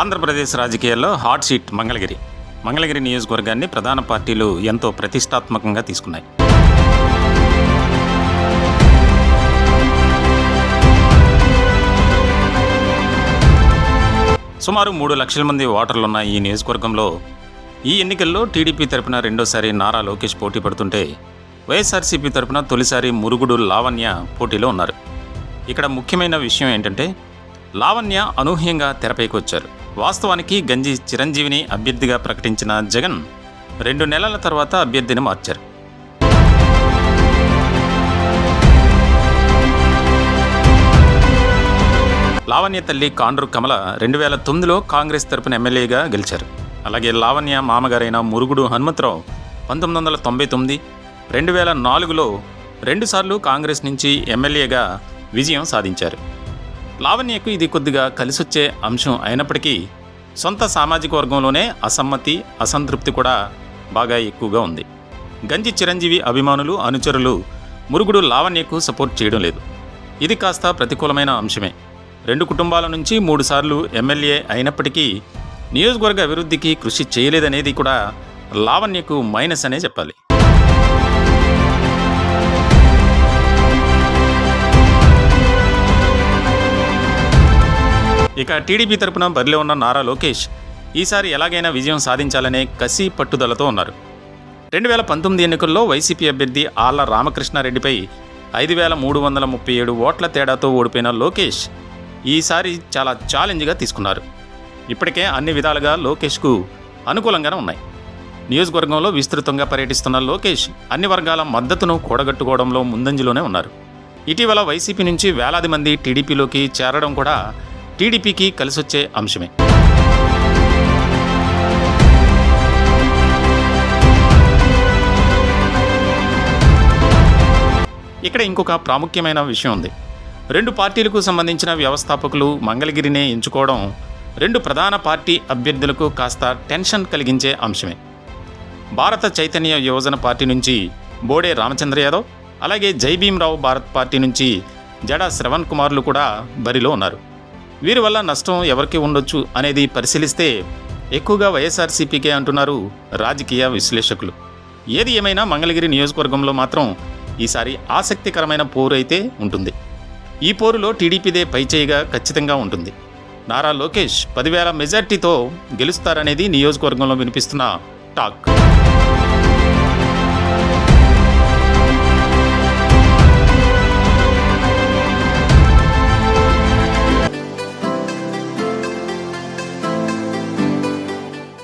ఆంధ్రప్రదేశ్ రాజకీయాల్లో hot seat Mangalagiri. Mangalagiri నియోజకవర్గాన్ని ప్రధాన పార్టీలు ఎంతో ప్రతిష్టాత్మకంగా తీసుకున్నాయి. సుమారు మూడు లక్షల మంది ఓటర్లున్న ఈ నియోజకవర్గంలో ఈ ఎన్నికల్లో టీడీపీ తరపున రెండోసారి నారా లోకేష్ పోటీ పడుతుంటే వైఎస్ఆర్సీపీ తరపున తొలిసారి మురుగుడు లావణ్య పోటీలో ఉన్నారు. ఇక్కడ ముఖ్యమైన విషయం ఏంటంటే లావణ్య అనూహ్యంగా తెరపైకి వచ్చారు. వాస్తవానికి గంజి చిరంజీవిని అభ్యర్థిగా ప్రకటించిన జగన్ రెండు నెలల తర్వాత అభ్యర్థిని మార్చారు. లావణ్య తల్లి కాండ్రు కమల రెండు వేల తొమ్మిదిలో కాంగ్రెస్ తరపున ఎమ్మెల్యేగా గెలిచారు. అలాగే లావణ్య మామగారైన మురుగుడు హనుమంతరావు పంతొమ్మిది వందల తొంభై తొమ్మిది రెండు వేల నాలుగులో రెండుసార్లు కాంగ్రెస్ నుంచి ఎమ్మెల్యేగా విజయం సాధించారు. లావణ్యకు ఇది కొద్దిగా కలిసొచ్చే అంశం అయినప్పటికీ సొంత సామాజిక వర్గంలోనే అసమ్మతి అసంతృప్తి కూడా బాగా ఎక్కువగా ఉంది. గంజి చిరంజీవి అభిమానులు అనుచరులు మురుగుడు లావణ్యకు సపోర్ట్ చేయడం లేదు. ఇది కాస్త ప్రతికూలమైన అంశమే. రెండు కుటుంబాల నుంచి మూడుసార్లు ఎమ్మెల్యే అయినప్పటికీ నియోజకవర్గ అభివృద్ధికి కృషి చేయలేదనేది కూడా లావణ్యకు మైనస్ అనే చెప్పాలి. ఇక టీడీపీ తరపున బరిలో ఉన్న నారా లోకేష్ ఈసారి ఎలాగైనా విజయం సాధించాలనే కసి పట్టుదలతో ఉన్నారు. రెండు వేల పంతొమ్మిది ఎన్నికల్లో వైసీపీ అభ్యర్థి ఆళ్ళ రామకృష్ణారెడ్డిపై ఐదు వేల మూడు వందల ముప్పై ఏడు ఓట్ల తేడాతో ఓడిపోయిన లోకేష్ ఈసారి చాలా ఛాలెంజ్గా తీసుకున్నారు. ఇప్పటికే అన్ని విధాలుగా లోకేష్కు అనుకూలంగానే ఉన్నాయి. నియోజకవర్గంలో విస్తృతంగా పర్యటిస్తున్న లోకేష్ అన్ని వర్గాల మద్దతును కూడగట్టుకోవడంలో ముందంజలోనే ఉన్నారు. ఇటీవల వైసీపీ నుంచి వేలాది మంది టీడీపీలోకి చేరడం కూడా టీడీపీకి కలిసొచ్చే అంశమే. ఇక్కడ ఇంకొక ప్రాముఖ్యమైన విషయం ఉంది. రెండు పార్టీలకు సంబంధించిన వ్యవస్థాపకులు మంగళగిరినే ఎంచుకోవడం రెండు ప్రధాన పార్టీ అభ్యర్థులకు కాస్త టెన్షన్ కలిగించే అంశమే. భారత చైతన్య యువజన పార్టీ నుంచి బోడే రామచంద్ర యాదవ్ అలాగే జై భీమ్రావు భారత్ పార్టీ నుంచి జడా శ్రవణ్ కుమార్లు కూడా బరిలో ఉన్నారు. వీరి వల్ల నష్టం ఎవరికి ఉండొచ్చు అనేది పరిశీలిస్తే ఎక్కువగా వైఎస్ఆర్సీపీకే అంటున్నారు రాజకీయ విశ్లేషకులు. ఏది ఏమైనా మంగళగిరి నియోజకవర్గంలో మాత్రం ఈసారి ఆసక్తికరమైన పోరు అయితే ఉంటుంది. ఈ పోరులో టీడీపీదే పైచేయిగా ఖచ్చితంగా ఉంటుంది. నారా లోకేష్ పదివేల మెజార్టీతో గెలుస్తారనేది నియోజకవర్గంలో వినిపిస్తున్న టాక్.